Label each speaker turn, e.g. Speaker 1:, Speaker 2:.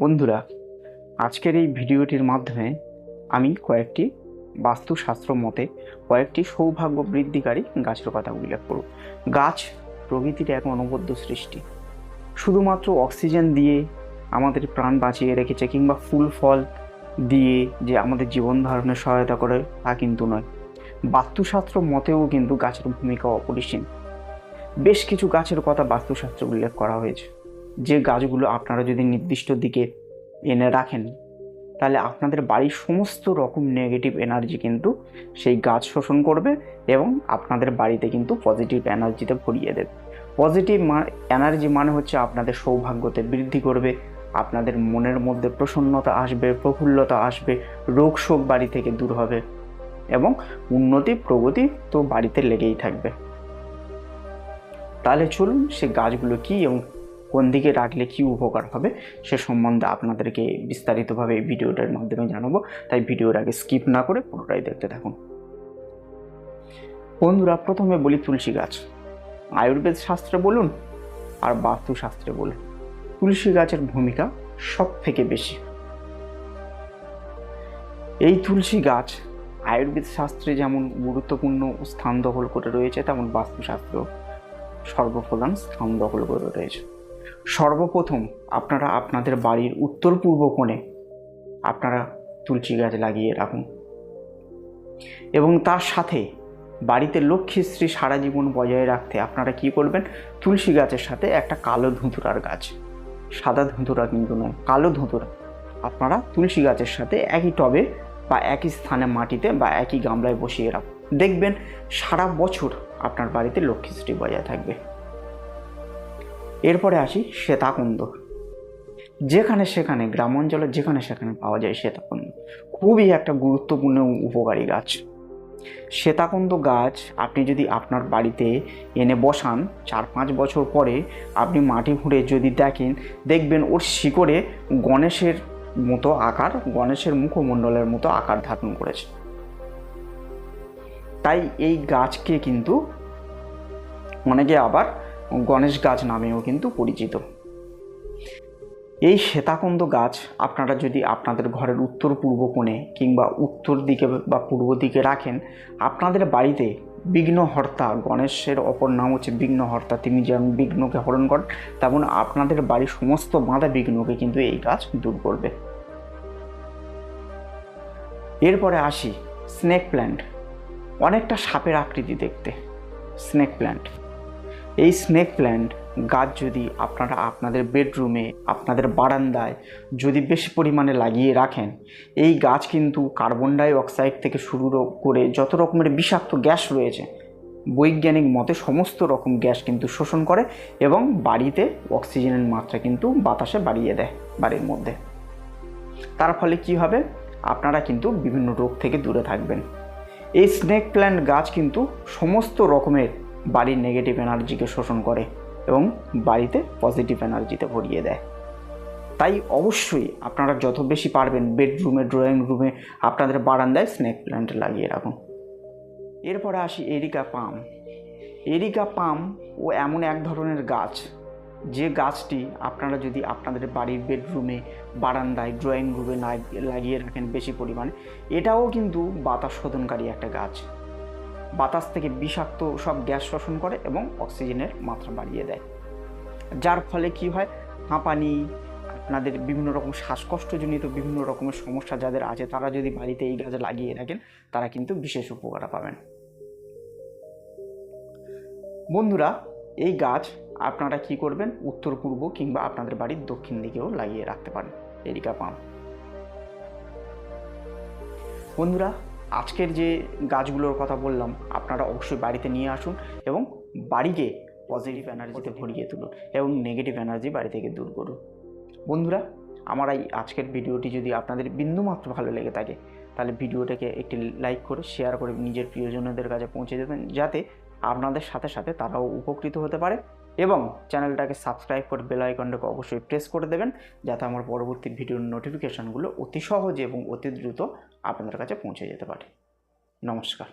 Speaker 1: বন্ধুরা, আজকের এই ভিডিওটির মাধ্যমে আমি কয়েকটি বাস্তুশাস্ত্র মতে কয়েকটি সৌভাগ্য বৃদ্ধিকারী গাছের কথা উল্লেখ করব। গাছ প্রকৃতির এক অনবদ্য সৃষ্টি। শুধুমাত্র অক্সিজেন দিয়ে আমাদের প্রাণ বাঁচিয়ে রেখেছে কিংবা ফুল ফল দিয়ে যে আমাদের জীবন ধারণে সহায়তা করে, তা কিন্তু নয়। বাস্তুশাস্ত্র মতেও কিন্তু গাছের ভূমিকা অপরিসীম। বেশ কিছু গাছের কথা বাস্তুশাস্ত্রে উল্লেখ করা হয়েছে। যে গাছগুলো আপনারা যদি নির্দিষ্ট দিকে এনে রাখেন, তাহলে আপনাদের বাড়ির সমস্ত রকম নেগেটিভ এনার্জি কিন্তু সেই গাছ শোষণ করবে এবং আপনাদের বাড়িতে কিন্তু পজিটিভ এনার্জিতে ভরিয়ে দেবে। পজিটিভ এনার্জি মানে হচ্ছে আপনাদের সৌভাগ্যতে বৃদ্ধি করবে, আপনাদের মনের মধ্যে প্রসন্নতা আসবে, প্রফুল্লতা আসবে, রোগ শোক বাড়ি থেকে দূর হবে এবং উন্নতি প্রগতি তো বাড়িতে লেগেই থাকবে। তাহলে চলুন সে গাছগুলো কী এবং কোন দিকে রাখলে কি উপকার হবে সে সম্বন্ধে আপনাদেরকে বিস্তারিতভাবে এই ভিডিওটার মাধ্যমে জানাব। তাই ভিডিওর আগে স্কিপ না করে পুরোটাই দেখতে থাকুন। বন্ধুরা, প্রথমে বলি তুলসী গাছ। আয়ুর্বেদ শাস্ত্রে বলুন আর বাস্তুশাস্ত্রে বলুন, তুলসী গাছের ভূমিকা সব থেকে বেশি। এই তুলসী গাছ আয়ুর্বেদ শাস্ত্রে যেমন গুরুত্বপূর্ণ স্থান দখল করে রয়েছে, তেমন বাস্তুশাস্ত্র সর্বপ্রধান স্থান দখল করে রয়েছে। সর্বপ্রথম আপনারা আপনাদের বাড়ির উত্তর পূর্ব কোণে আপনারা তুলসী গাছ লাগিয়ে রাখুন। এবং তার সাথে বাড়িতে লক্ষ্মীশ্রী সারা জীবন বজায় রাখতে আপনারা কি করবেন? তুলসী গাছের সাথে একটা কালো ধুতুরার গাছ। সাদা ধুতুরা কিন্তু নয়, কালো ধুতুরা আপনারা তুলসী গাছের সাথে একই টবে বা একই স্থানে মাটিতে বা একই গামলায় বসিয়ে রাখুন। দেখবেন সারা বছর আপনার বাড়িতে লক্ষ্মীশ্রী বজায় থাকবে। এরপরে আসি শ্বেতাকুন্দ যেখানে সেখানে গ্রাম অঞ্চলে যেখানে সেখানে পাওয়া যায় শ্বেতাকুন্দ খুবই একটা গুরুত্বপূর্ণ উপকারী গাছ। শ্বেতাকুন্দ গাছ আপনি যদি আপনার বাড়িতে এনে বসান, চার পাঁচ বছর পরে আপনি মাটি খুঁড়ে যদি দেখেন, দেখবেন ওর শিকড়ে গণেশের মতো আকার, গণেশের মুখমণ্ডলের মতো আকার ধারণ করেছে। তাই এই গাছকে কিন্তু অনেকে আবার গণেশ গাছ নামেও কিন্তু পরিচিত। এই শ্বেতাকন্দ গাছ আপনারা যদি আপনাদের ঘরের উত্তর পূর্ব কোণে কিংবা উত্তর দিকে বা পূর্ব দিকে রাখেন, আপনাদের বাড়িতে বিঘ্নহর্তা গণেশের অপর নাম হচ্ছে বিঘ্নহর্তা, তিনি যেমন বিঘ্নকে হরণ করেন, তেমন আপনাদের বাড়ির সমস্ত বাঁধা বিঘ্নকে কিন্তু এই গাছ দূর করবে। এরপরে আসি স্নেক প্ল্যান্ট অনেকটা সাপের আকৃতি দেখতে স্নেক প্ল্যান্ট এই স্নেক প্ল্যান্ট গাছ যদি আপনারা আপনাদের বেডরুমে আপনাদের বারান্দায় যদি বেশি পরিমাণে লাগিয়ে রাখেন, এই গাছ কিন্তু কার্বন ডাই অক্সাইড থেকে শুরু করে যত রকমের বিষাক্ত গ্যাস রয়েছে, বৈজ্ঞানিক মতে সমস্ত রকম গ্যাস কিন্তু শোষণ করে এবং বাড়িতে অক্সিজেনের মাত্রা কিন্তু বাতাসে বাড়িয়ে দেয় বাড়ির মধ্যে। তার ফলে কি হবে? আপনারা কিন্তু বিভিন্ন রোগ থেকে দূরে থাকবেন। এই স্নেক প্ল্যান্ট গাছ কিন্তু সমস্ত রকমের বাড়ির নেগেটিভ এনার্জিকে শোষণ করে এবং বাড়িতে পজিটিভ এনার্জিতে ভরিয়ে দেয়। তাই অবশ্যই আপনারা যত বেশি পারবেন বেডরুমে ড্রয়িং রুমে আপনাদের বারান্দায় স্নেক প্ল্যান্ট লাগিয়ে রাখুন। এরপরে আসি এরিকা পাম এরিকা পাম ও এমন এক ধরনের গাছ, যে গাছটি আপনারা যদি আপনাদের বাড়ির বেডরুমে বারান্দায় ড্রয়িং রুমে লাগিয়ে রাখেন বেশি পরিমাণে, এটাও কিন্তু বাতাস শোধনকারী একটা গাছ। বাতাস থেকে বিষাক্ত সব গ্যাস শোষণ করে এবং অক্সিজেনের মাত্রা বাড়িয়ে দেয়। যার ফলে কি হয়? হাঁপানি, আপনাদের বিভিন্ন রকম শ্বাসকষ্টজনিত বিভিন্ন রকমের সমস্যা যাদের আছে, তারা যদি বাড়িতে এই গাছ লাগিয়ে রাখেন, তারা কিন্তু বিশেষ উপকার পাবেন। বন্ধুরা, এই গাছ আপনারা কি করবেন? উত্তর, পূর্ব কিংবা আপনাদের বাড়ির দক্ষিণ দিকেও লাগিয়ে রাখতে পারেন। এরিকা পাম বন্ধুরা আজকের যে গাছগুলোর কথা বললাম আপনারা অবশ্যই বাড়িতে নিয়ে আসুন এবং বাড়িকে পজিটিভ এনার্জিতে ভরিয়ে তুলুন এবং নেগেটিভ এনার্জি বাড়ি থেকে দূর করুন। বন্ধুরা আমার এই আজকের ভিডিওটি যদি আপনাদের বিন্দুমাত্র ভালো লেগে থাকে তাহলে ভিডিওটাকে একটি লাইক করে শেয়ার করে নিজের প্রিয়জনদের কাছে পৌঁছে দেবেন যাতে আপনাদের সাথে সাথে তারাও উপকৃত হতে পারে। এবং চ্যানেলটাকে সাবস্ক্রাইব করে বেল আইকনটাকে অবশ্যই প্রেস করে দেবেন, যাতে আমার পরবর্তী ভিডিওর নোটিফিকেশানগুলো অতি সহজে এবং অতি দ্রুত আপনাদের কাছে পৌঁছে যেতে পারে। নমস্কার।